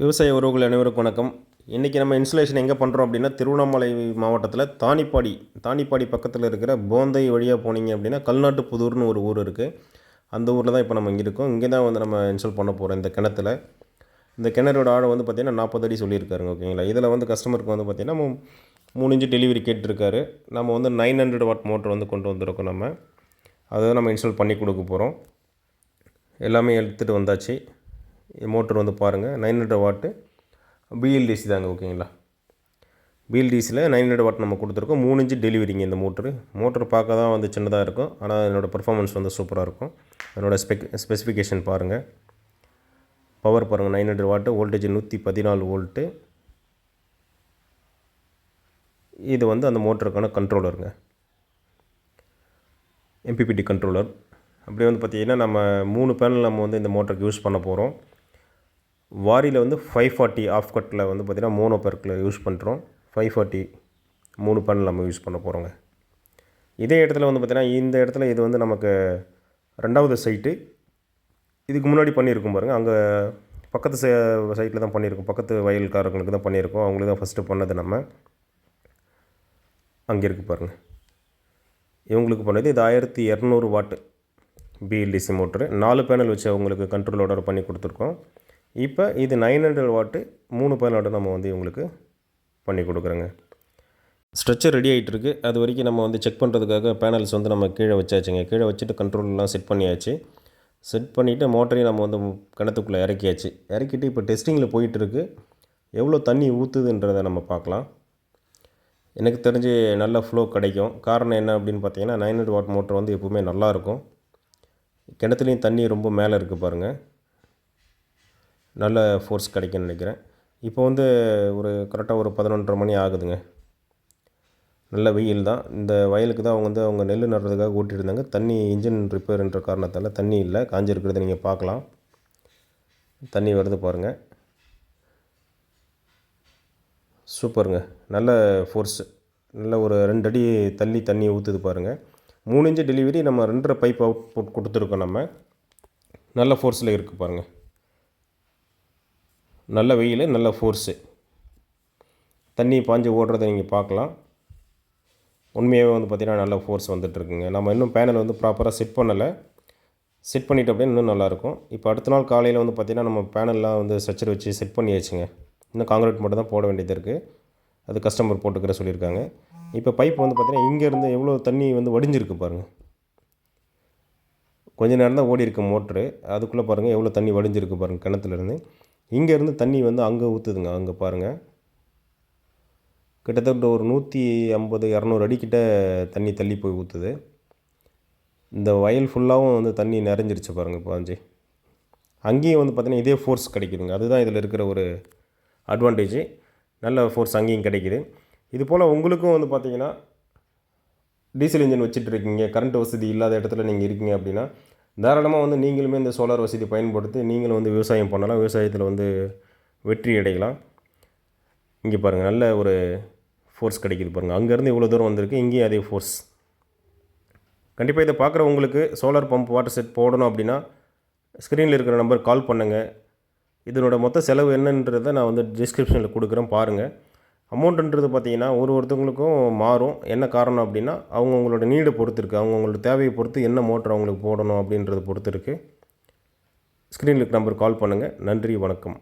விவசாய உறவுகள் அனைவருக்கும் வணக்கம். இன்றைக்கி நம்ம இன்சுலேஷன் எங்கே பண்ணுறோம் அப்படின்னா திருவண்ணாமலை மாவட்டத்தில் தானிப்பாடி தானிப்பாடி பக்கத்தில் இருக்கிற போந்தை வழியாக போனீங்க அப்படின்னா கல்நாட்டு புதூர்னு ஒரு ஊர் இருக்குது அந்த ஊரில் தான் இப்போ நம்ம இங்கே இருக்கோம். இங்கே தான் வந்து நம்ம இன்ஸ்டால் பண்ண போகிறோம் இந்த கிணத்துல. இந்த கிணறோட ஆழம் வந்து பார்த்திங்கன்னா நாற்பது அடி சொல்லியிருக்காருங்க ஓகேங்களா? இதில் வந்து கஸ்டமருக்கு வந்து பார்த்திங்கன்னா மூணு இன்ச்சு டெலிவரி கேட்டிருக்காரு. நம்ம வந்து நைன் ஹண்ட்ரட் வாட் மோட்டர் வந்து கொண்டு வந்திருக்கோம் நம்ம. அதை நம்ம இன்ஸ்டால் பண்ணி கொடுக்க போகிறோம் எல்லாமே எடுத்துகிட்டு வந்தாச்சு. மோட்டர் வந்து பாருங்கள் நைன் ஹண்ட்ரட் வாட்டு பிஎல்டிசி தாங்க ஓகேங்களா? பிஎல்டிசியில் நைன் ஹண்ட்ரட் வாட் நம்ம கொடுத்துருக்கோம். மூணு இன்ச்சு டெலிவரிங்க இந்த மோட்ரு மோட்டர் பார்க்க தான் வந்து சின்னதாக இருக்கும். ஆனால் என்னோடய பெர்ஃபார்மன்ஸ் வந்து சூப்பராக இருக்கும். அதனோட ஸ்பெக் ஸ்பெசிஃபிகேஷன் பாருங்கள் பவர் பாருங்கள் நைன் ஹண்ட்ரட் வாட்டு வோல்டேஜ் நூற்றி பதினாலு வோல்ட்டு இது வந்து அந்த மோட்டருக்கான கண்ட்ரோலருங்க எம்பிபிடி கண்ட்ரோலர் அப்படி வந்து பார்த்திங்கன்னா நம்ம மூணு பேனல் நம்ம வந்து இந்த மோட்டருக்கு யூஸ் பண்ண போகிறோம் வாரியில் வந்து ஃபைவ் ஃபார்ட்டி ஆஃப் கட்டில் வந்து பார்த்திங்கன்னா மோனோ பெர்க்கில் யூஸ் பண்ணுறோம் ஃபைவ் ஃபார்ட்டி மூணு பேனல் நம்ம யூஸ் பண்ண போகிறோங்க இதே இடத்துல வந்து பார்த்திங்கன்னா இந்த இடத்துல இது வந்து நமக்கு ரெண்டாவது சைட்டு இதுக்கு முன்னாடி பண்ணியிருக்கோம் பாருங்கள் அங்கே பக்கத்து சைட்டில் தான் பண்ணியிருக்கோம். பக்கத்து வயல்காரங்களுக்கு தான் பண்ணியிருக்கோம். அவங்களுக்கு தான் ஃபஸ்ட்டு பண்ணது நம்ம. அங்கே இருக்குது பாருங்கள் இவங்களுக்கு பண்ணது இது ஆயிரத்தி இரநூறு வாட்டு பிஎல்டிசி மோட்ரு நாலு பேனல் வச்சு அவங்களுக்கு கண்ட்ரோலோட பண்ணி கொடுத்துருக்கோம். இப்போ இது நைன் ஹண்ட்ரட் வாட்டு மூணு பதினாட்டு நம்ம வந்து இவங்களுக்கு பண்ணி கொடுக்குறோங்க. ஸ்ட்ரெச்சர் ரெடி ஆகிட்டு இருக்கு அது வரைக்கும் நம்ம வந்து செக் பண்ணுறதுக்காக பேனல்ஸ் வந்து நம்ம கீழே வச்சாச்சுங்க. கீழே வச்சுட்டு கண்ட்ரோல்லாம் செட் பண்ணியாச்சு. செட் பண்ணிவிட்டு மோட்டரையும் நம்ம வந்து கிணத்துக்குள்ளே இறக்கியாச்சு. இறக்கிட்டு இப்போ டெஸ்டிங்கில் போயிட்டுருக்கு. எவ்வளோ தண்ணி ஊற்றுதுன்றதை நம்ம பார்க்கலாம். எனக்கு தெரிஞ்சு நல்ல ஃப்ளோ கிடைக்கும். காரணம் என்ன அப்படின்னு பார்த்தீங்கன்னா நைன் ஹண்ட்ரட் வாட் மோட்டர் வந்து எப்போவுமே நல்லாயிருக்கும் கிணத்துலேயும் தண்ணி ரொம்ப மேலே இருக்குது பாருங்கள் நல்ல ஃபோர்ஸ் கிடைக்கும்னு நினைக்கிறேன். இப்போ வந்து ஒரு கரெக்டாக ஒரு பதினொன்றரை மணி ஆகுதுங்க. நல்ல வெயில் தான். இந்த வயலுக்கு தான் அவங்க வந்து அவங்க நெல் நடுறதுக்காக ஓட்டியிருந்தாங்க. தண்ணி இன்ஜின் ரிப்பேர்ன்ற காரணத்தால் தண்ணி இல்லை. காஞ்சிருக்கிறத நீங்கள் பார்க்கலாம். தண்ணி வருது பாருங்கள் சூப்பருங்க. நல்ல ஃபோர்ஸ் நல்ல ஒரு ரெண்டு அடி தள்ளி தண்ணி ஊற்றுது பாருங்கள் மூணு இன்ச்சு டெலிவரி நம்ம ரெண்டரை பைப் அவுட் புட் கொடுத்துருக்கோம் நம்ம. நல்ல ஃபோர்ஸில் இருக்குது பாருங்கள் நல்ல வெயில் நல்ல ஃபோர்ஸு தண்ணி பாஞ்சு ஓடுறதை நீங்கள் பார்க்கலாம். உண்மையாகவே வந்து பார்த்திங்கன்னா நல்ல ஃபோர்ஸ் வந்துட்டுருக்குங்க. நம்ம இன்னும் பேனல் வந்து ப்ராப்பராக செட் பண்ணலை. செட் பண்ணிட்டு அப்படியே இன்னும் நல்லாயிருக்கும். இப்போ அடுத்த நாள் காலையில் வந்து பார்த்திங்கன்னா நம்ம பேனல்லாம் வந்து ஸ்ட்ரக்சர் வச்சு செட் பண்ணியாச்சுங்க. இன்னும் காங்கிரீட் மட்டும் தான் போட வேண்டியது இருக்குது அது கஸ்டமர் போட்டுக்கிற சொல்லியிருக்காங்க. இப்போ பைப் வந்து பார்த்திங்கன்னா இங்கேருந்து எவ்வளோ தண்ணி வந்து வடிஞ்சிருக்கு பாருங்கள் கொஞ்ச நேரம் தான் ஓடி இருக்கு மோட்ரு அதுக்குள்ளே பாருங்கள் எவ்வளோ தண்ணி வடிஞ்சிருக்கு பாருங்கள் கிணத்துலேருந்து. இங்கேருந்து தண்ணி வந்து அங்கே ஊற்றுதுங்க அங்கே பாருங்கள் கிட்டத்தட்ட ஒரு நூற்றி ஐம்பது இரநூறு அடிக்கிட்ட தண்ணி தள்ளி போய் ஊற்றுது இந்த வயல் ஃபுல்லாகவும் வந்து தண்ணி நிறைஞ்சிருச்சு பாருங்கள் பாஞ்சு. அங்கேயும் வந்து பார்த்திங்கன்னா இதே ஃபோர்ஸ் கிடைக்குதுங்க. அதுதான் இதில் இருக்கிற ஒரு அட்வான்டேஜ் நல்ல ஃபோர்ஸ் அங்கேயும் கிடைக்குது. இது போல் உங்களுக்கும் வந்து பார்த்திங்கன்னா டீசல் இன்ஜின் வச்சுட்டு இருக்கீங்க. கரண்ட் வசதி இல்லாத இடத்துல நீங்கள் இருக்கீங்க அப்படின்னா தாராளமாக வந்து நீங்களுமே இந்த சோலார் வசதி பயன்படுத்தி நீங்களும் வந்து விவசாயம் பண்ணலாம். விவசாயத்தில் வந்து வெற்றி அடையலாம். இங்கே பாருங்கள் நல்ல ஒரு ஃபோர்ஸ் கிடைக்கிது பாருங்கள் அங்கேருந்து இவ்வளோ தூரம் வந்திருக்கு இங்கேயும் அதே ஃபோர்ஸ் கண்டிப்பாக இதை பார்க்குற உங்களுக்கு சோலார் பம்ப் வாட்டர் செட் போடணும் அப்படின்னா ஸ்க்ரீனில் இருக்கிற நம்பர் கால் பண்ணுங்கள் இதனோட மொத்த செலவு என்னன்றதை நான் வந்து டிஸ்கிரிப்ஷனில் கொடுக்குறேன் பாருங்கள் அமௌண்ட்டுன்றது பார்த்திங்கன்னா ஒரு ஒருத்தவங்களுக்கும் மாறும். என்ன காரணம் அப்படின்னா அவங்கவுங்களோட நீடை பொறுத்து இருக்குது அவங்கவுங்களோட தேவையை பொறுத்து என்ன மோட்டர் அவங்களுக்கு போடணும் அப்படின்றத பொறுத்து இருக்குது ஸ்க்ரீனில் நம்பர் கால் பண்ணுங்கள் நன்றி வணக்கம்.